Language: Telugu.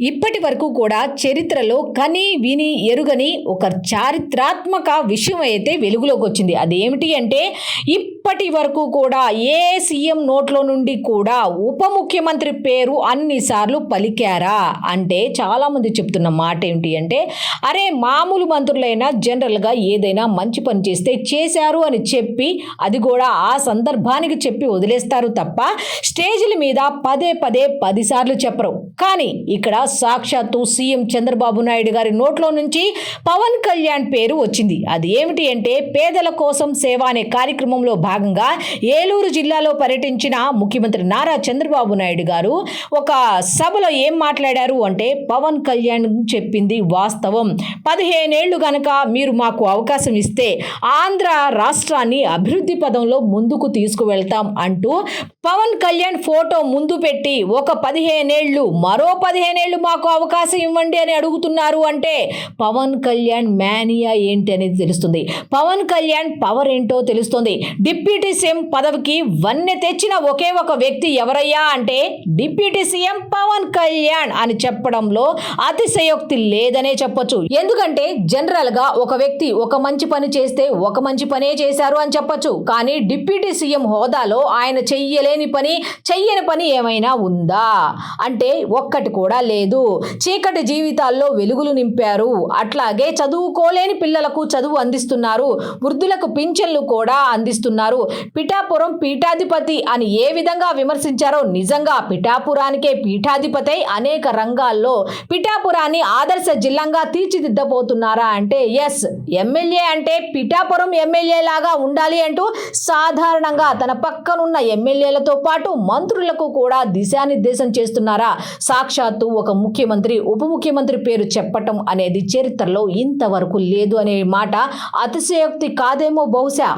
ఇప్పటి వరకు కూడా చరిత్రలో కని విని ఎరుగని ఒక చారిత్రాత్మక విషయం అయితే వెలుగులోకి వచ్చింది. అదేమిటి అంటే ఇప్పటి వరకు కూడా ఏ సీఎం నోట్లో నుండి కూడా ఉప ముఖ్యమంత్రి పేరు అన్నిసార్లు పలికారా? అంటే చాలామంది చెప్తున్న మాట ఏంటి అంటే అరే మామూలు మంత్రులైనా జనరల్గా ఏదైనా మంచి పని చేస్తే చేశారు అని చెప్పి అది కూడా ఆ సందర్భానికి చెప్పి వదిలేస్తారు తప్ప స్టేజ్ల మీద పదే పదే పదిసార్లు చెప్పరు. కానీ ఇక్కడ సాక్షాత్తు సీఎం చంద్రబాబు నాయుడు గారి నోట్లో నుంచి పవన్ కళ్యాణ్ పేరు వచ్చింది. అది ఏమిటి అంటే పేదల కోసం సేవ అనే కార్యక్రమంలో భాగంగా ఏలూరు జిల్లాలో పర్యటించిన ముఖ్యమంత్రి నారా చంద్రబాబు నాయుడు గారు ఒక సభలో ఏం మాట్లాడారు అంటే పవన్ కళ్యాణ్ చెప్పింది వాస్తవం. పదిహేనేళ్ళు గనక మీరు మాకు అవకాశం ఇస్తే ఆంధ్ర రాష్ట్రాన్ని అభివృద్ధి పదంలో ముందుకు తీసుకువెళ్తాం అంటూ పవన్ కళ్యాణ్ ఫోటో ముందు పెట్టి ఒక పదిహేనేళ్ళు మరో పదిహేనేళ్ళు మాకు అవకాశం ఇవ్వండి అని అడుగుతున్నారు అంటే పవన్ కళ్యాణ్ మేనియా ఏంటి అనేది తెలుస్తుంది. పవన్ కళ్యాణ్ పవర్ ఏంటో తెలుస్తుంది. డిప్యూటీ సీఎం పదవికి వన్నె తెచ్చిన ఒకే ఒక వ్యక్తి ఎవరయ్యా అంటే డిప్యూటీ సీఎం పవన్ కళ్యాణ్ అని చెప్పడంలో అతిశయోక్తి లేదనే చెప్పొచ్చు. ఎందుకంటే జనరల్గా ఒక వ్యక్తి ఒక మంచి పని చేస్తే ఒక మంచి పనే చేశారు అని చెప్పొచ్చు. కానీ డిప్యూటీ సీఎం హోదాలో ఆయన చెయ్యలేని పని చెయ్యని పని ఏమైనా ఉందా? అంటే ఒక్కటి కూడా లేదు. చీకటి జీవితాల్లో వెలుగులు నింపారు. అట్లాగే చదువుకోలేని పిల్లలకు చదువు అందిస్తున్నారు. వృద్ధులకు పింఛన్లు కూడా అందిస్తున్నారు. పిఠాపురం పీఠాధిపతి అని ఏ విధంగా విమర్శించారో నిజంగా పిఠాపురానికే పీఠాధిపతి అనేక రంగాల్లో పిఠాపురాన్ని ఆదర్శ జిల్లాగా తీర్చిదిద్దబోతున్నారా అంటే ఎస్ ఎమ్మెల్యే అంటే పిఠాపురం ఎమ్మెల్యే లాగా ఉండాలి అంటూ సాధారణంగా తన పక్కనున్న ఎమ్మెల్యేలతో పాటు మంత్రులకు కూడా దిశానిర్దేశం చేస్తున్నారా? సాక్షాత్తు ఒక ముఖ్యమంత్రి ఉప ముఖ్యమంత్రి పేరు చెప్పటం అనేది చరిత్రలో ఇంతవరకు లేదు అనే మాట అతిశయోక్తి కాదేమో బహుశా?